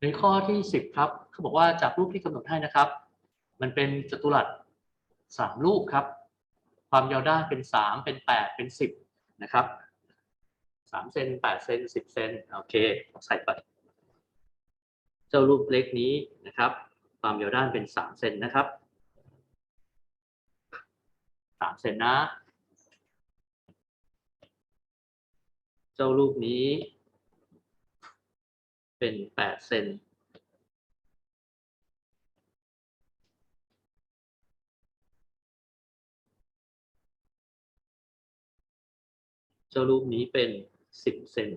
ในข้อที่สิบครับเขาบอกว่าจากรูปที่กำหนดให้นะครับ มันเป็นจัตุรัสสามรูปครับ ความยาวด้านเป็นสามเป็นแปดเป็นสิบนะครับสามเซนแปดเซนสิบเซนโอเคใส่ไปเจ้ารูปเล็กนี้นะครับ ความยาวด้านเป็นสามเซนนะครับสามเซนนะ เจ้ารูปนี้ เป็นแปดเซนเจ้ารูปนี้เป็นสิบเซน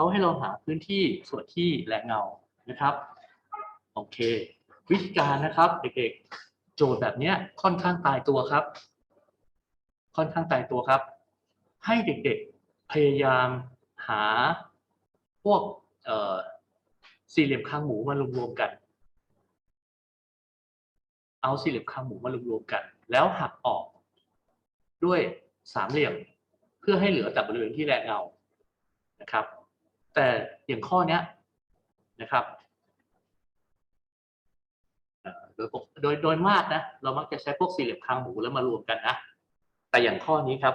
เขาให้เราหาพื้นที่ส่วนที่และเงานะครับโอเค วิธีการนะครับเด็กๆโจทย์แบบเนี้ยค่อนข้างตายตัวครับ ค่อนข้างตายตัวครับ ให้เด็กๆพยายามหาพวกสี่เหลี่ยมคางหมูมารวมๆกัน เอาสี่เหลี่ยมคางหมูมารวมๆกัน แล้วหักออกด้วยสามเหลี่ยม เพื่อให้เหลือแต่บริเวณที่แลเงานะครับ แต่อย่างข้อเนี้ยนะครับโดยโดยโดยมากนะ เรามักจะใช้พวกสี่เหลี่ยมคางหมูแล้วมารวมกันนะ แต่อย่างข้อนี้ครับ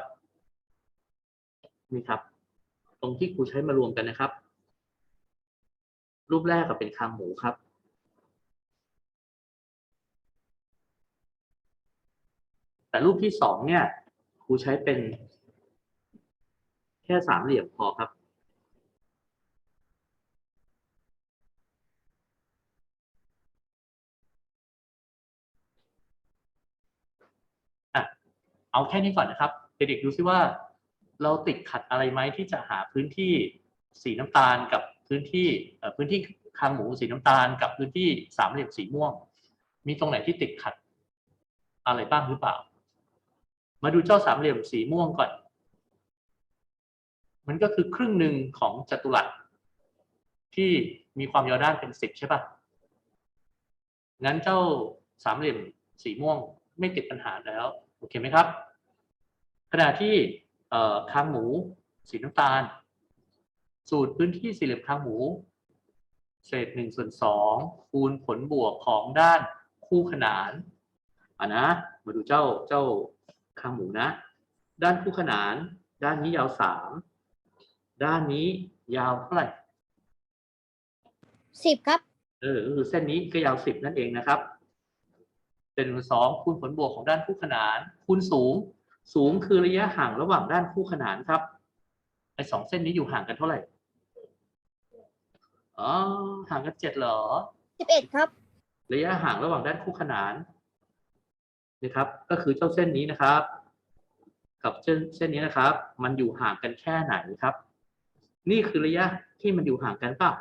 นี่ครับ ตรงที่ครูใช้มารวมกันนะครับ รูปแรกก็เป็นคางหมูครับ แต่รูปที่สองเนี่ยครูใช้เป็น แค่สามเหลี่ยมพอครับ อะ เอาแค่นี้ก่อนนะครับ เด็กๆดูซิว่า เราติดขัดอะไรไหมที่จะหาพื้นที่สีน้ำตาลกับพื้นที่พื้นที่คางหมูสีน้ำตาล กับพื้นที่สามเหลี่ยมสีม่วง มีตรงไหนที่ติดขัดอะไรบ้างหรือเปล่า มาดูเจ้าสามเหลี่ยมสีม่วงก่อน มันก็คือครึ่งหนึ่งของจัตุรัสที่มีความยาวด้านเป็นสิบใช่ปะงั้นเจ้าสามเหลี่ยมสีม่วงไม่ติดปัญหาแล้ว โอเคไหมครับ ขณะที่เอ่อคางหมูสีน้ำตาล สูตรพื้นที่สี่เหลี่ยมคางหมู เศษหนึ่งส่วนสองคูณผลบวกของด้านคู่ขนานอะนะมาดูเจ้าเจ้าคางหมูนะ ด้านคู่ขนาน ด้านนี้ยาวสามด้านนี้ยาวเท่าไหร่สิบครับเออก็คือเส้นนี้ก็ยาวสิบนั่นเองนะครับ เป็นสองคูณผลบวกของด้านคู่ขนานคูณสูง สูงคือระยะห่างระหว่างด้านคู่ขนานครับไอ้สองเส้นนี้อยู่ห่างกันเท่าไหร่อ๋อห่างกันเจ็ดเหรอสิบเอ็ดครับระยะห่างระหว่างด้านคู่ขนานนะครับ ก็คือเจ้าเส้นนี้นะครับ กับเส้นเส้นนี้นะครับ มันอยู่ห่างกันแค่ไหนครับ นี่คือระยะที่มันอยู่ห่างกันเปล่า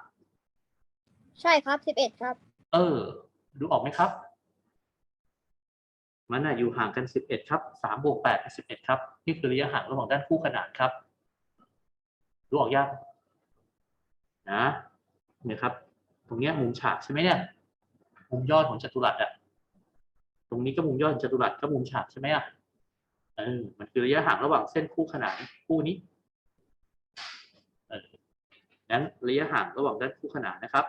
ใช่ครับสิบเอ็ดครับ เออ ดูออกไหมครับ มันอยู่ห่างกัน 11 ครับ3บวก8เป็น11 ครับ นี่คือระยะห่างระหว่างด้านคู่ขนานครับ รู้ออกยากนะเนี่ยครับ ตรงนี้มุมฉากใช่ไหมเนี่ย มุมยอดของจัตุรัสอะตรงนี้ก็มุมยอดของจัตุรัสก็มุมฉากใช่ไหมอะเออมันคือระยะห่างระหว่างเส้นคู่ขนานคู่นี้เออนั้นระยะห่างระหว่างด้านคู่ขนานนะครับ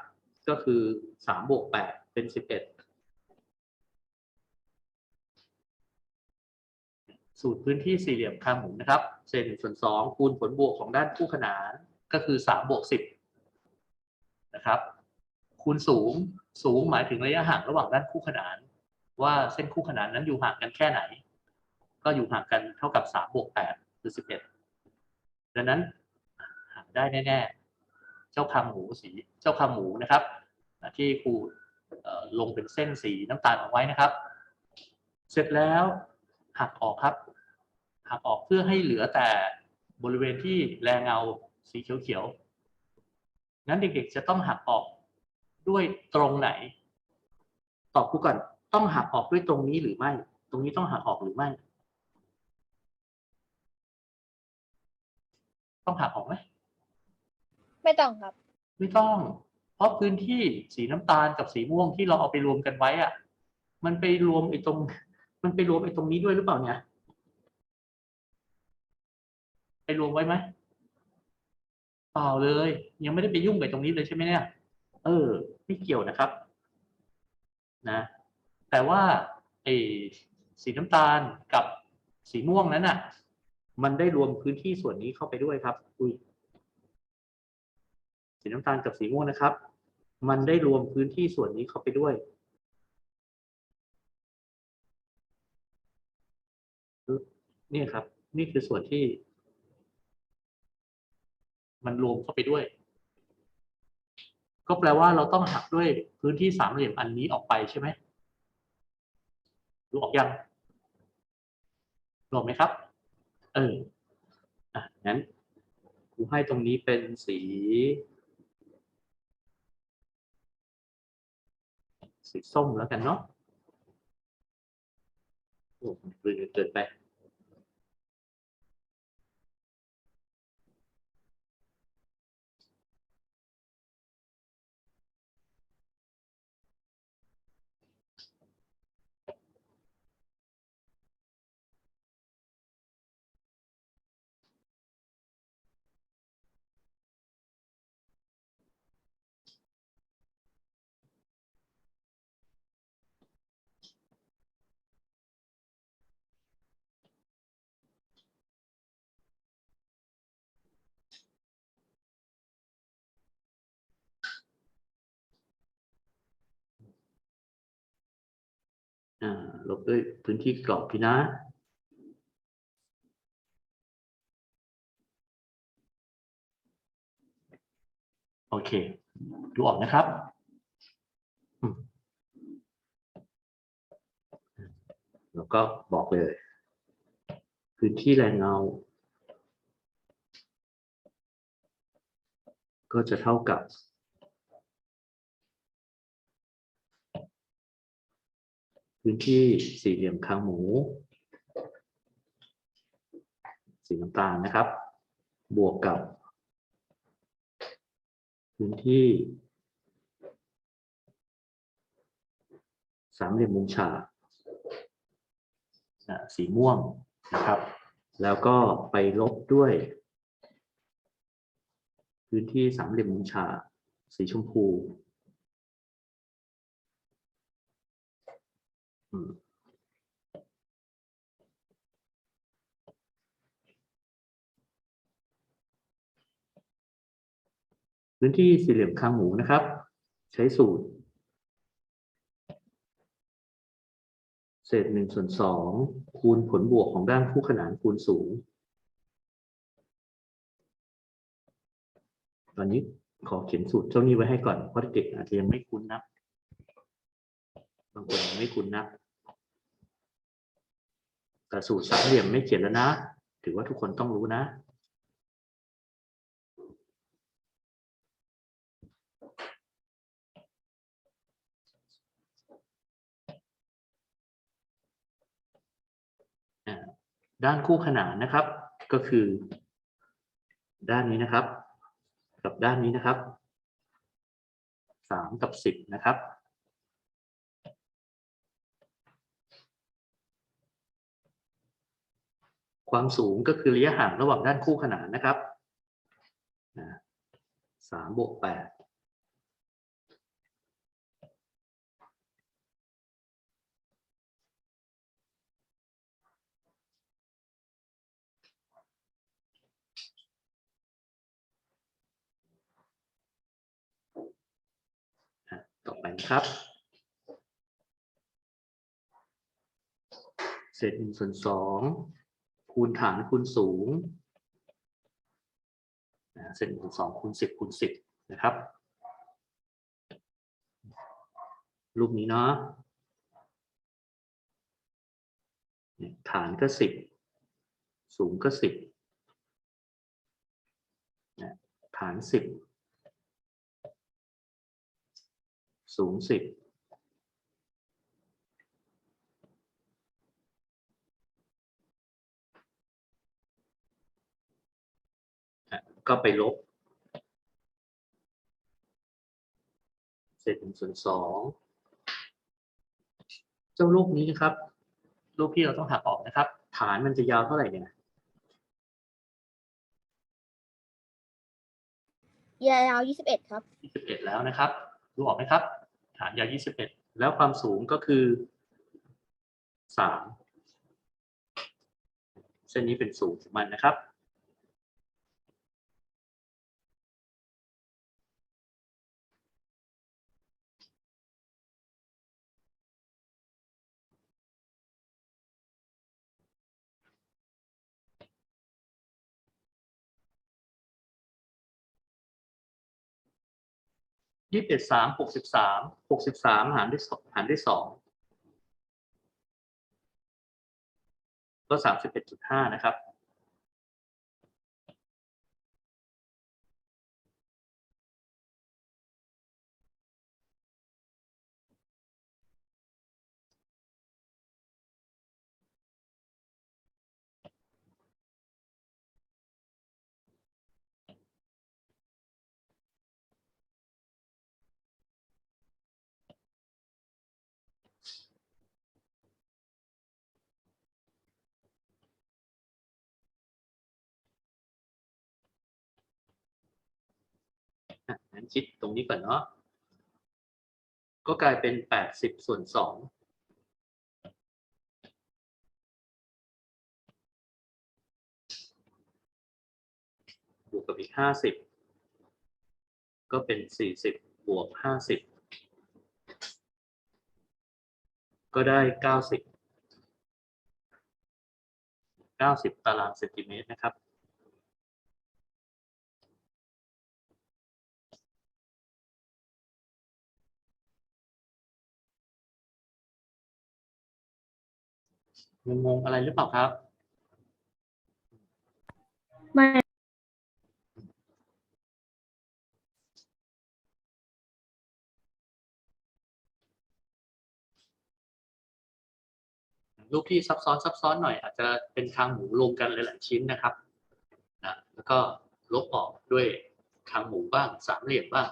ก็คือ3บวก8เป็น 11 สูตรพื้นที่สี่เหลี่ยมคางหมุนนะครับ เศษหนึ่งส่วนสองคูณผลบวกของด้านคู่ขนานก็คือสามบวกสิบนะครับ คูณสูงสูงหมายถึงระยะห่างระหว่างด้านคู่ขนาน ว่าเส้นคู่ขนานนั้นอยู่ห่างกันแค่ไหน ก็อยู่ห่างกันเท่ากับสามบวกแปดคือสิบเอ็ดดังนั้นหาได้แน่ๆ เจ้าคางหมูสีเจ้าคางหมูนะครับ ที่ครูลงเป็นเส้นสีน้ำตาลเอาไว้นะครับ เสร็จแล้วหักออกครับ หักออกเพื่อให้เหลือแต่บริเวณที่แรงเงาสีเขียวๆงั้นเด็กๆจะต้องหักออกด้วยตรงไหน ตอบครูก่อน ต้องหักออกด้วยตรงนี้หรือไม่ ตรงนี้ต้องหักออกหรือไม่ ต้องหักออกไหมไม่ต้องครับ ไม่ต้อง เพราะพื้นที่สีน้ำตาลกับสีม่วงที่เราเอาไปรวมกันไว้อะมันไปรวมไอ้ตรง มันไปรวมไอ้ตรงนี้ด้วยหรือเปล่าเนี่ย ไปรวมไว้ไหมเปล่าเลย ยังไม่ได้ไปยุ่งกับตรงนี้เลยใช่ไหมเนี่ย เออ ไม่เกี่ยวนะครับ นะ แต่ว่าไอ้สีน้ำตาลกับสีม่วงนั้นอะ มันได้รวมพื้นที่ส่วนนี้เข้าไปด้วยครับ อุ้ยสีน้ำตาลกับสีม่วงนะครับ มันได้รวมพื้นที่ส่วนนี้เข้าไปด้วยนี่ครับ นี่คือส่วนที่ มันรวมเข้าไปด้วย ก็แปลว่าเราต้องหักด้วยพื้นที่สามเหลี่ยมอันนี้ออกไปใช่ไหมดูออกยังรวมไหมครับ เอออะงั้นครูให้ตรงนี้เป็นสี สีส้มแล้วกันเนาะโอ้มันเกินเกินไป ลบด้วยพื้นที่กรอบพี่นะโอเค ดูออกนะครับแล้วก็บอกเลย พื้นที่แรงเงา ก็จะเท่ากับ พื้นที่สี่เหลี่ยมคางหมู สีน้ำตาลนะครับ บวกกับ พื้นที่สามเหลี่ยมมุมฉากสีม่วงนะครับ แล้วก็ไปลบด้วย พื้นที่สามเหลี่ยมมุมฉากสีชมพู อืม พื้นที่สี่เหลี่ยมคางหมูนะครับ ใช้สูตร เศษหนึ่งส่วนสองคูณผลบวกของด้านคู่ขนานคูณสูง ตอนนี้ขอเขียนสูตรเจ้านี้ไว้ให้ก่อนเพราะเด็กอาจจะยังไม่คุ้นนักบางคนยังไม่คุ้นนัก แต่สูตรสามเหลี่ยมไม่เขียนแล้วนะ ถือว่าทุกคนต้องรู้นะด้านคู่ขนานนะครับ ก็คือ ด้านนี้นะครับ กับด้านนี้นะครับสามกับสิบนะครับ ความสูงก็คือระยะห่างระหว่างด้านคู่ขนานนะครับสามบวกแปดต่อไปนะครับ เศษหนึ่งส่วนสอง คูณฐานคูณสูงอะเศษหนึ่งส่วนสองคูณสิบคูณสิบนะครับ รูปนี้เนาะฐานก็สิบสูงก็สิบฐานสิบสูงสิบ ก็ไปลบ เศษหนึ่งส่วนสองเจ้าลูกนี้นะครับ ลูกที่เราต้องหักออกนะครับ ฐานมันจะยาวเท่าไหร่เนี่ยยาวยี่สิบเอ็ดครับยี่สิบเอ็ดแล้วนะครับดูออกไหมครับ ฐานยาวยี่สิบเอ็ดแล้วความสูงก็คือสามเส้นนี้เป็นสูงของมันนะครับ ยี่สิบเอ็ดสามหกสิบสามหกสิบสามหารด้วยหารด้วยสองก็สามสิบเอ็ดจุดห้านะครับ คิดตรงนี้ก่อนเนาะก็กลายเป็นแปดสิบส่วนสองบวกกับอีกห้าสิบก็เป็นสี่สิบบวกห้าสิบก็ได้เก้าสิบเก้าสิบตารางเซนติเมตรนะครับ งงๆอะไรหรือเปล่าครับ ไม่รูปที่ซับซ้อนซับซ้อนหน่อย อาจจะเป็นคางหมูรวมกันหลายๆชิ้นนะครับนะแล้วก็ลบออกด้วยคางหมูบ้างสามเหลี่ยมบ้าง